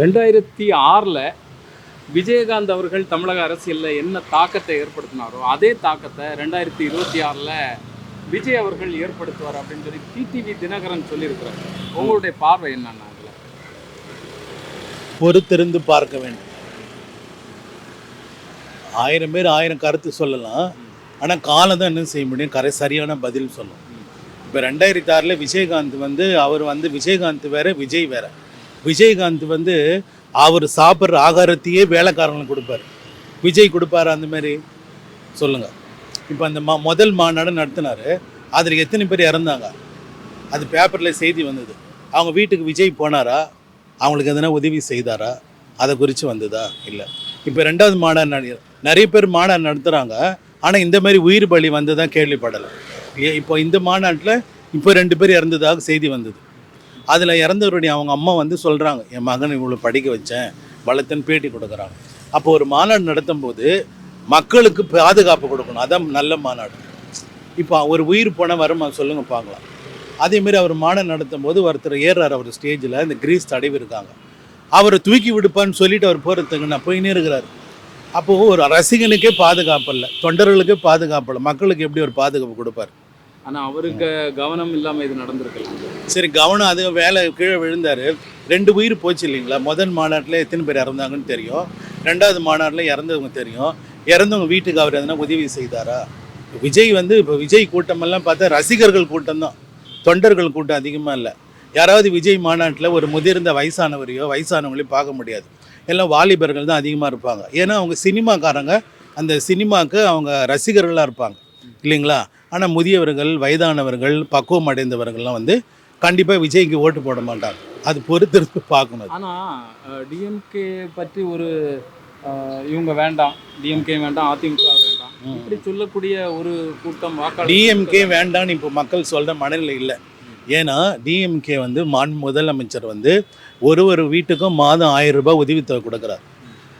ரெண்டாயிரத்தி ஆறில் விஜயகாந்த் அவர்கள் தமிழக அரசியலில் என்ன தாக்கத்தை ஏற்படுத்தினாரோ அதே தாக்கத்தை ரெண்டாயிரத்தி இருபத்தி ஆறில் விஜய் அவர்கள் ஏற்படுத்துவார் அப்படின்னு சொல்லி டிடிவி தினகரன் சொல்லியிருக்கிறார். உங்களுடைய பார்வை என்னன்னா அதில்? பொறுத்திருந்து பார்க்க வேண்டும். ஆயிரம் பேர் ஆயிரம் கருத்து சொல்லலாம். ஆனால் காலம் தான் என்ன செய்ய முடியும்? கரை சரியான பதில் சொல்லும் இப்போ ரெண்டாயிரத்தி ஆறில் விஜயகாந்த் வந்து அவர் வந்து விஜயகாந்த் வேற விஜய் வேற. விஜயகாந்த் வந்து அவர் சாப்பிட்ற ஆகாரத்தையே வேலைக்காரங்களுக்கு கொடுப்பாரு. விஜய் கொடுப்பாரு அந்த மாதிரி? சொல்லுங்கள் இப்போ அந்த மா முதல் மாநாடு நடத்தினார். அதில் எத்தனை பேர் இறந்தாங்க? அது பேப்பரில் செய்தி வந்தது. அவங்க வீட்டுக்கு விஜய் போனாரா? அவங்களுக்கு எதனா உதவி செய்தாரா? அதை குறித்து வந்ததா? இல்லை. இப்போ ரெண்டாவது மாநாடு நடி நிறைய பேர் மாநாடு நடத்துகிறாங்க ஆனால் இந்த மாதிரி உயிர் பலி வந்ததான் கேள்விப்படலை. ஏ இப்போ இந்த மாநாட்டில் இப்போ ரெண்டு பேர் இறந்ததாக செய்தி வந்தது. அதில் இறந்தவருடைய அவங்க அம்மா வந்து சொல்கிறாங்க என் மகன் இவ்வளோ படிக்க வச்சேன் பலத்தன் பேட்டி கொடுக்குறாங்க. அப்போ ஒரு மாநாடு நடத்தும் போது மக்களுக்கு பாதுகாப்பு கொடுக்கணும். அதான் நல்ல மாநாடு. இப்போ ஒரு உயிர் போன வருமா சொல்லுங்க பார்க்கலாம். அதேமாரி அவர் மாநாடு நடத்தும் போது ஒருத்தர் ஏறுறாரு அவர் ஸ்டேஜில் இந்த கிரீஸ் தடவி இருக்காங்க. அவரை தூக்கி விடுப்பான்னு சொல்லிட்டு அவர் போகிறதுக்கு நான் போயினே இருக்கிறாரு. அப்போது ஒரு ரசிகனுக்கே பாதுகாப்பு இல்லை தொண்டர்களுக்கே பாதுகாப்பு இல்லை மக்களுக்கு எப்படி ஒரு பாதுகாப்பு கொடுப்பார்? ஆனால் அவருக்கு கவனம் இல்லாமல் இது நடந்திருக்கலாம் சரி கவனம் அது வேலை கீழே விழுந்தார். ரெண்டு உயிர் போச்சு இல்லைங்களா? முதல் மாநாட்டில் எத்தனை பேர் இறந்தாங்கன்னு தெரியும். ரெண்டாவது மாநாட்டில் இறந்தவங்க தெரியும். இறந்தவங்க வீட்டுக்கு அவர் எதனா உதவி செய்தாரா? விஜய் வந்து இப்போ விஜய் கூட்டமெல்லாம் பார்த்தா ரசிகர்கள் கூட்டம் தான். தொண்டர்கள் கூட்டம் அதிகமாக இல்லை. யாராவது விஜய் மாநாட்டில் ஒரு முதிர்ந்த வயசானவரையோ வயசானவங்களையும் பார்க்க முடியாது. எல்லாம் வாலிபர்கள் தான் அதிகமாக இருப்பாங்க. ஏன்னா அவங்க சினிமாக்காரங்க அந்த சினிமாவுக்கு அவங்க ரசிகர்களாக இருப்பாங்க. இல்லைங்களா? ஆனால் முதியவர்கள் வயதானவர்கள் பக்குவம் அடைந்தவர்கள்லாம் வந்து கண்டிப்பாக விஜய்க்கு ஓட்டு போட மாட்டாங்க. அது பொறுத்திருந்து பார்க்கணும். ஆனால் டிஎம்கே பற்றி ஒரு இவங்க வேண்டாம். டிஎம்கே வேண்டாம் அதிமுக வேண்டாம். இப்படி சொல்லக்கூடிய ஒரு கூட்டம் வாக்காளர் டிஎம்கே வேண்டான்னு இப்போ மக்கள் சொல்கிற மனநிலை இல்லை. ஏன்னா டிஎம்கே வந்து மாண் முதலமைச்சர் வந்து ஒரு ஒரு வீட்டுக்கும் மாதம் ஆயிரம் ரூபாய் உதவித்தொகை கொடுக்குறாரு.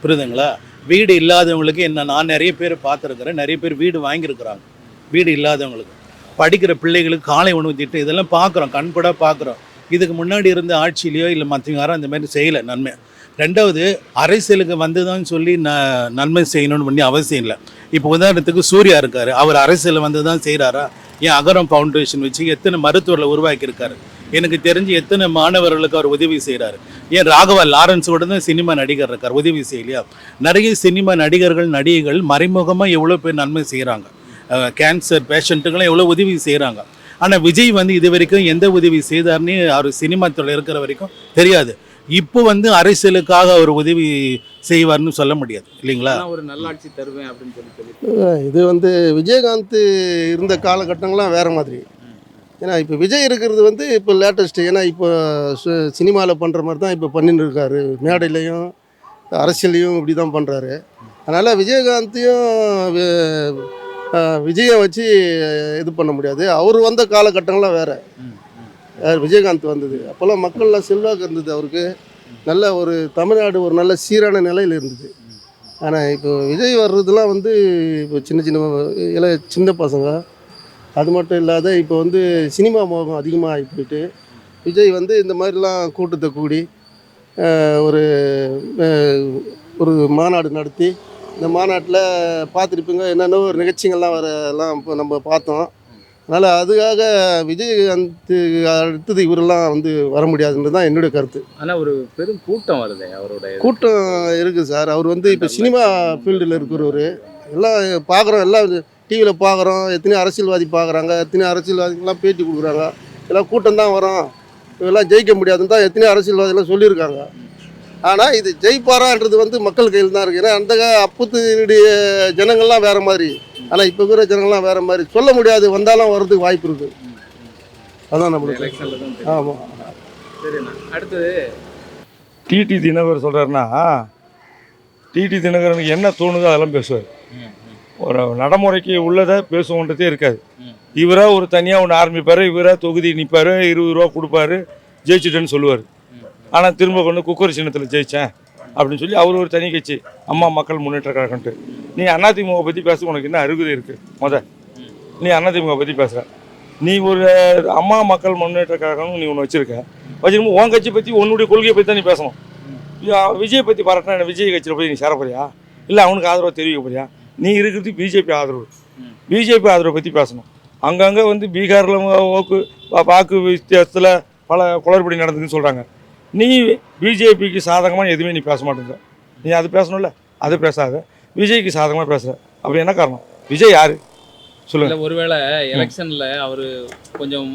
புரியுதுங்களா? வீடு இல்லாதவங்களுக்கு என்ன நான் நிறைய பேர் பார்த்துருக்குறேன். நிறைய பேர் வீடு வாங்கியிருக்கிறாங்க. வீடு இல்லாதவங்களுக்கு. படிக்கிற பிள்ளைகளுக்கு காலை உணவு திட்டம் இதெல்லாம் பார்க்குறோம் கண்பட பார்க்குறோம். இதுக்கு முன்னாடி இருந்த ஆட்சியிலையோ இல்லை மற்றவங்க யாரும் அந்த மாதிரி செய்யலை நன்மை. ரெண்டாவது அரசியலுக்கு வந்ததான்னு சொல்லி ந நன்மை செய்யணும்னு பண்ணி அவசியம் இல்லை. இப்போ உதாரணத்துக்கு சூர்யா இருக்கார். அவர் அரசியல் வந்து தான் செய்கிறாரா ஏன் அகரம் ஃபவுண்டேஷன் வச்சு எத்தனை மருத்துவர்களை உருவாக்கியிருக்காரு? எனக்கு தெரிஞ்சு எத்தனை மாணவர்களுக்கு அவர் உதவி செய்கிறாரு ஏன் ராகவா லாரன்ஸ் கூட தான் சினிமா நடிகர் இருக்கார் உதவி செய்யலையா? நிறைய சினிமா நடிகர்கள் நடிகைகள் மறைமுகமாக எவ்வளோ பேர் நன்மை செய்கிறாங்க கேன்சர் பேஷண்ட்டுக்கெல்லாம் எவ்வளோ உதவி செய்கிறாங்க ஆனால் விஜய் வந்து இது வரைக்கும் எந்த உதவி செய்தார்னு அவர் சினிமா துறை இருக்கிற வரைக்கும் தெரியாது. இப்போ வந்து அரசியலுக்காக அவர் உதவி செய்வார்னு சொல்ல முடியாது. இல்லைங்களா? ஒரு நல்லாட்சி தருவேன் அப்படின்னு சொல்லி இது வந்து விஜயகாந்த் இருந்த காலகட்டங்கள்லாம் வேறு மாதிரி. ஏன்னா இப்போ விஜய் இருக்கிறது வந்து இப்போ லேட்டஸ்ட்டு ஏன்னா இப்போ சினிமாவில் பண்ணுற மாதிரி தான் இப்போ பண்ணின்னு இருக்காரு. மேடையிலையும் அரசியலையும் இப்படி தான் பண்ணுறாரு அதனால் விஜயகாந்தையும் விஜயை வச்சு இது பண்ண முடியாது. அவர் வந்த காலகட்டங்கள்லாம் வேறு. விஜயகாந்த் வந்தது. அப்போல்லாம் மக்கள்லாம் செல்வாக்கு இருந்தது அவருக்கு. நல்ல ஒரு தமிழ்நாடு ஒரு நல்ல சீரான நிலையில் இருந்தது. ஆனால் இப்போ விஜய் வர்றதுலாம் வந்து இப்போ சின்ன சின்ன இல சின்ன பசங்க. அது மட்டும் இல்லாத இப்போ வந்து சினிமா மோகம் அதிகமாக ஆகி போயிட்டு விஜய் வந்து இந்த மாதிரிலாம் கூட்டத்தை கூடி ஒரு ஒரு மாநாடு நடத்தி இந்த மாநாட்டில் பார்த்துருப்பீங்க. என்னென்ன ஒரு நிகழ்ச்சிகள்லாம் வர எல்லாம் இப்போ நம்ம பார்த்தோம். அதனால் அதுக்காக விஜயகாந்த் அடுத்தது இவரெல்லாம் வந்து வர முடியாதுன்றது தான் என்னுடைய கருத்து. ஆனால் ஒரு பெரும் கூட்டம் வருதே அவருடைய கூட்டம் இருக்குது சார். அவர் வந்து இப்போ சினிமா ஃபீல்டில் இருக்கிறவர். எல்லாம் பார்க்குறோம். எல்லாம் டிவியில் பார்க்குறோம். எத்தனையோ அரசியல்வாதி பார்க்குறாங்க. எத்தனையோ அரசியல்வாதிகள்லாம் பேட்டி கொடுக்குறாங்க. எல்லாம் கூட்டம் தான் வரும். இதெல்லாம் ஜெயிக்க முடியாதுன்னு தான் எத்தனையோ அரசியல்வாதிகள்லாம் சொல்லியிருக்காங்க. ஆனால் இது ஜெயிப்பாரான்றது வந்து மக்கள் கையில் தான் இருக்குது ஏன்னா அந்த கா- அப்பத்துடைய ஜனங்கள்லாம் வேறு மாதிரி. ஆனால் இப்போ இருக்கிற ஜனங்கள்லாம் வேறு மாதிரி. சொல்ல முடியாது வந்தாலும் வர்றதுக்கு வாய்ப்பு இருக்குது அதான் நம்மளுக்கு எலெக்ஷனில் தான் தெரியும். ஆமாம் அடுத்தது. டிடி தினகர் சொல்கிறாருன்னா டிடி தினகரனுக்கு என்ன தோணுதோ அதெல்லாம் பேசுவார். ஒரு நடைமுறைக்கு உள்ளதை பேசுவோன்றதே இருக்காது. இவராக ஒரு தனியாக ஒன்று ஆரம்பிப்பார் இவராக தொகுதி நிற்பார் இருபது ரூபா கொடுப்பாரு ஜெயிச்சிட்டேன்னு சொல்லுவார். ஆனால் திரும்ப கொண்டு குக்கர் சின்னத்தில் ஜெயித்தேன் அப்படின்னு சொல்லி அவர் ஒரு தனி கட்சி. அம்மா மக்கள் முன்னேற்ற கழகம்ட்டு நீ அதிமுக பற்றி பேச உனக்கு என்ன அருகதை இருக்குது முத. நீ அதிமுக பற்றி பேசுகிற நீ ஒரு அம்மா மக்கள் முன்னேற்ற கழகம்னு நீ ஒன்று வச்சுருக்க. வச்சிருக்கும் உன் கட்சி பற்றி உன்னுடைய கொள்கையை பற்றி தான் நீ பேசணும் விஜய் பற்றி பாராட்டினா விஜய் கட்சியில் போய் நீ சேர போறியா இல்லை அவனுக்கு ஆதரவு தெரிவிக்க போறியா? நீ இருக்கிறது பிஜேபி ஆதரவு. பிஜேபி ஆதரவை பற்றி பேசணும். அங்கங்கே வந்து பீகாரில் வாக்கு வா- வாக்கு வித்தியாசத்தில் பல குளறுபடி நடந்ததுன்னு சொல்கிறாங்க நீ பிஜேபிக்கு சாதகமாக எதுவுமே நீ பேச மாட்டேங்க நீ அது பேசணும்ல? அது பேசாத. விஜய்க்கு சாதகமாக பேசுகிற அப்படி என்ன காரணம்? விஜய் யார்? சொல்லுங்க. ஒருவேளை எலெக்ஷன்ல அவரு கொஞ்சம்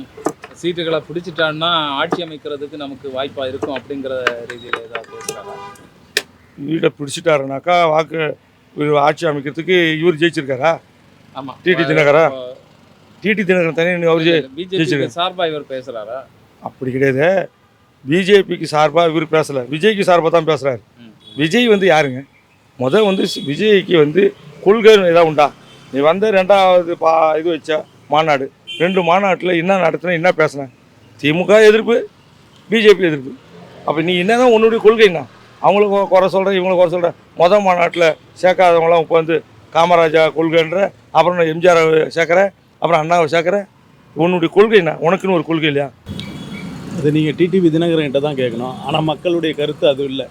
சீட்டுகளை பிடிச்சிட்டான்னா ஆட்சி அமைக்கிறதுக்கு நமக்கு வாய்ப்பா இருக்கும் அப்படிங்கிற ரீதியில ஏதாவது பேசுறாங்க வீட்டை பிடிச்சிட்டாருனாக்கா வாக்கு இவர் ஆட்சி அமைக்கிறதுக்கு இவர் ஜெயிச்சிருக்காரா? ஆமா. டிடி தினகரா? டிடி தினகரன் தனி அவர் ஜெயிச்சிருக்காரு. சார்பா இவர் பேசுறாரா? அப்படி கிடையாது. பிஜேபிக்கு சார்பாக இவர் பேசலை. விஜய்க்கு சார்பாக தான் பேசுகிறாரு விஜய் வந்து யாருங்க? முதல் வந்து விஜய்க்கு வந்து கொள்கை ஏதாவது உண்டா? நீ வந்த ரெண்டாவது பா இது வச்ச மாநாடு ரெண்டு மாநாட்டில் என்ன நடத்தின என்ன பேசுனேன் திமுக எதிர்ப்பு பிஜேபி எதிர்ப்பு. அப்போ நீ என்னதான் உன்னுடைய கொள்கை அவங்களுக்கு குறை சொல்கிற இவங்களுக்கு குறை சொல்கிற முத மாநாட்டில் சேர்க்காதவங்களாம் உட்காந்து காமராஜா கொள்கைன்ற அப்புறம் நான் எம்ஜிஆர் சேர்க்குறேன் அப்புறம் அண்ணாவை சேர்க்குறேன் உன்னுடைய கொள்கைண்ணா உனக்குன்னு ஒரு கொள்கை இல்லையா? அது நீங்கள் டிடிவி தினகரன்கிட்ட தான் கேட்கணும். ஆனால் மக்களுடைய கருத்து அது இல்லை.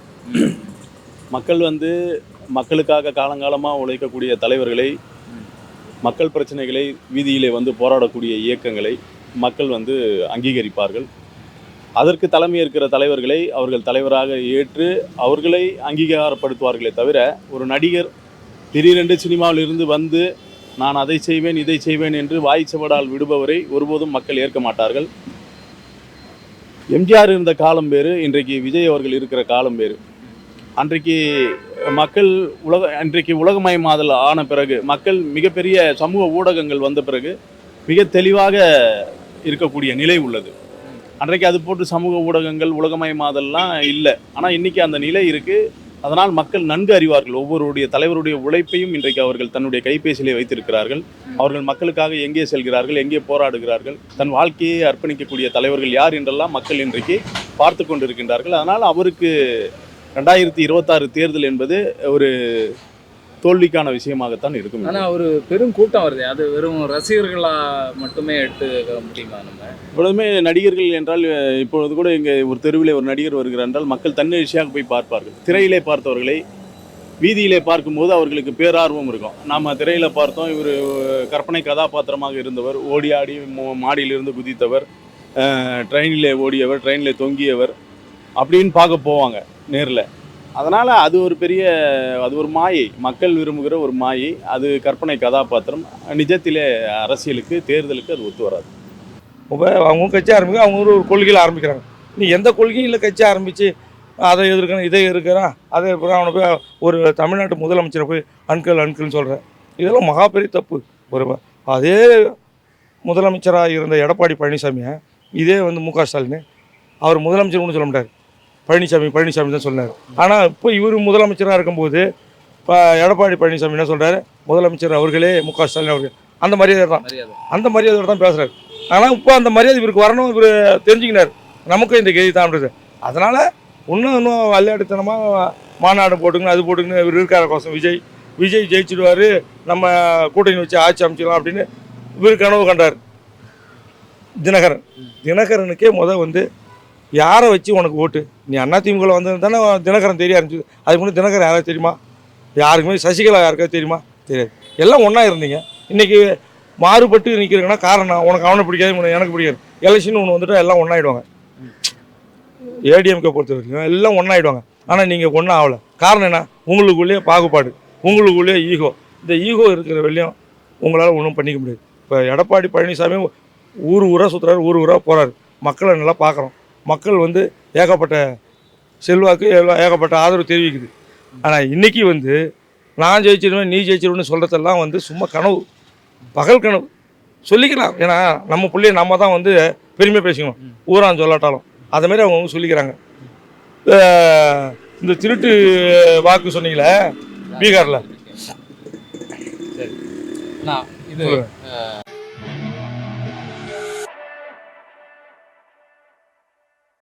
மக்கள் வந்து மக்களுக்காக காலங்காலமாக உழைக்கக்கூடிய தலைவர்களை மக்கள் பிரச்சனைகளை வீதியிலே வந்து போராடக்கூடிய இயக்கங்களை மக்கள் வந்து அங்கீகரிப்பார்கள். அதற்கு தலைமை இருக்கிற தலைவர்களை அவர்கள் தலைவராக ஏற்று அவர்களை அங்கீகாரப்படுத்துவார்களே தவிர ஒரு நடிகர் திடீரென்று சினிமாவிலிருந்து வந்து நான் அதை செய்வேன் இதை செய்வேன் என்று வாய்ச்சவடால் விடுபவரை ஒருபோதும் மக்கள் ஏற்க மாட்டார்கள். எம்ஜிஆர் இருந்த காலம் வேறு இன்றைக்கு விஜய் அவர்கள் இருக்கிற காலம் வேறு. அன்றைக்கு மக்கள் உலக அன்றைக்கு உலகமயமாதல் ஆன பிறகு மக்கள் மிகப்பெரிய சமூக ஊடகங்கள் வந்த பிறகு மிக தெளிவாக இருக்கக்கூடிய நிலை உள்ளது. அன்றைக்கு அது போட்டு சமூக ஊடகங்கள் உலகமயமாதல்லாம் இல்லை. ஆனால் இன்றைக்கி அந்த நிலை இருக்குது அதனால் மக்கள் நன்கு அறிவார்கள். ஒவ்வொருடைய தலைவருடைய உழைப்பையும் இன்றைக்கு அவர்கள் தன்னுடைய கைபேசியிலே வைத்திருக்கிறார்கள். அவர்கள் மக்களுக்காக எங்கே செல்கிறார்கள் எங்கே போராடுகிறார்கள் தன் வாழ்க்கையை அர்ப்பணிக்கக்கூடிய தலைவர்கள் யார் என்றெல்லாம் மக்கள் இன்றைக்கு பார்த்து கொண்டிருக்கின்றார்கள். அதனால் அவருக்கு ரெண்டாயிரத்தி இருபத்தாறு தேர்தல் என்பது ஒரு தோல்விக்கான விஷயமாகத்தான் இருக்கும். ஆனா ஒரு பெரும் கூட்டம் வருது. அது வெறும் ரசிகர்களா மட்டுமே எடுத்துக்க முடியுமா நம்ம? இப்பொழுதுமே நடிகர்கள் என்றால் இப்பொழுது கூட இங்கே ஒரு தெருவிலே ஒரு நடிகர் வருகிறார் என்றால் மக்கள் தன்னெழுச்சியாக போய் பார்ப்பார்கள். திரையிலே பார்த்தவர்களை வீதியிலே பார்க்கும்போது அவர்களுக்கு பேரார்வம் இருக்கும். நாம் திரையில் பார்த்தோம் இவர் கற்பனை கதாபாத்திரமாக இருந்தவர் ஓடி ஆடி மாடியிலிருந்து குதித்தவர் ட்ரெயினிலே ஓடியவர் ட்ரெயினில் தொங்கியவர் அப்படின்னு பார்க்க போவாங்க நேரில். அதனால் அது ஒரு பெரிய அது ஒரு மாயை. மக்கள் விரும்புகிற ஒரு மாயை. அது கற்பனை கதாபாத்திரம். நிஜத்திலே அரசியலுக்கு தேர்தலுக்கு அது ஒத்து வராது. இப்போ அவங்க கட்சி ஆரம்பிக்க அவங்க ஒரு கொள்கையில் ஆரம்பிக்கிறாங்க. நீ எந்த கொள்கையில் கட்சி ஆரம்பித்து அதை எதிர்க்கணும் இதை எதிர்க்கிறான். அதை அப்புறம் அவனை போய் ஒரு தமிழ்நாட்டு முதலமைச்சரை போய் அன்கல் அன்கல்னு சொல்கிறேன் இதெல்லாம் மகா பெரிய தப்பு. ஒரு அதே முதலமைச்சராக இருந்த எடப்பாடி பழனிசாமியை இதே வந்து மு க ஸ்டாலின் அவர் முதலமைச்சர் ஒன்றும் சொல்ல மாட்டார். பழனிசாமி பழனிசாமி தான் சொன்னார். ஆனால் இப்போ இவர் முதலமைச்சராக இருக்கும்போது இப்போ எடப்பாடி பழனிசாமி என்ன சொல்கிறாரு முதலமைச்சர் அவர்களே மு க ஸ்டாலின் அவர்கள். அந்த மரியாதை தான். அந்த மரியாதையோட தான் பேசுறாரு. ஆனால் இப்போ அந்த மரியாதை இவருக்கு வரணும் இவர் தெரிஞ்சுக்கினார். நமக்கும் இந்த கெதி தான்றது அதனால இன்னும் இன்னும் விளையாட்டுத்தனமாக மாநாடு போட்டுக்கணும் அது போட்டுக்கணும். இவர் இருக்கார கோசம். விஜய் விஜய் ஜெயிச்சிடுவார். நம்ம கூட்டணி வச்சு ஆட்சி அமைச்சிடலாம் அப்படின்னு இவர் கனவு கண்டார். தினகரன். தினகரனுக்கே முத வந்து யாரை வச்சு உனக்கு ஓட்டு? நீ அண்ணா திமுக வந்து தானே தினகரன் தெரிய ஆரம்பிச்சு அதுக்கு முன்னாடி தினகரன் யாராவது தெரியுமா? யாருக்குமே சசிகலா யாருக்காவது தெரியுமா? தெரியாது. எல்லாம் ஒன்றா இருந்தீங்க. இன்னைக்கு மாறுபட்டு நிற்கிறீங்கன்னா காரணம் உனக்கு அவனை பிடிக்காது எனக்கு பிடிக்காது. எலெக்ஷன் ஒன்று வந்துட்டு எல்லாம் ஒன்றாயிடுவாங்க ஏடிஎம்கே பொறுத்த வரைக்கும் எல்லாம் ஒன்றாயிடுவாங்க ஆனால் நீங்கள் ஒன்றும் ஆகலை. காரணம் என்ன? உங்களுக்குள்ளேயே பாகுபாடு உங்களுக்குள்ளேயே ஈகோ. இந்த ஈகோ இருக்கிற வெளியும் உங்களால் ஒன்றும் பண்ணிக்க முடியாது. இப்போ எடப்பாடி பழனிசாமி ஊர் ஊராக சுற்றுறாரு ஊர் ஊராக போகிறாரு மக்களை நல்லா பார்க்குறோம் மக்கள் வந்து ஏகப்பட்ட செல்வாக்கு ஏகப்பட்ட ஆதரவு தெரிவிக்குது. ஆனால் இன்னைக்கு வந்து நான் ஜெயிச்சிருவேன் நீ ஜெயிச்சிருவேன்னு சொல்கிறதெல்லாம் வந்து சும்மா கனவு. பகல் கனவு. சொல்லிக்கலாம். ஏன்னா நம்ம பிள்ளைய நம்ம தான் வந்து பெருமையாக பேசிக்கணும். ஊரான் சொல்லாட்டாலும். அதை மாதிரி அவங்க வந்து சொல்லிக்கிறாங்க. இந்த திருட்டு வாக்கு சொன்னீங்களே பீகாரில். சரி. நான் இது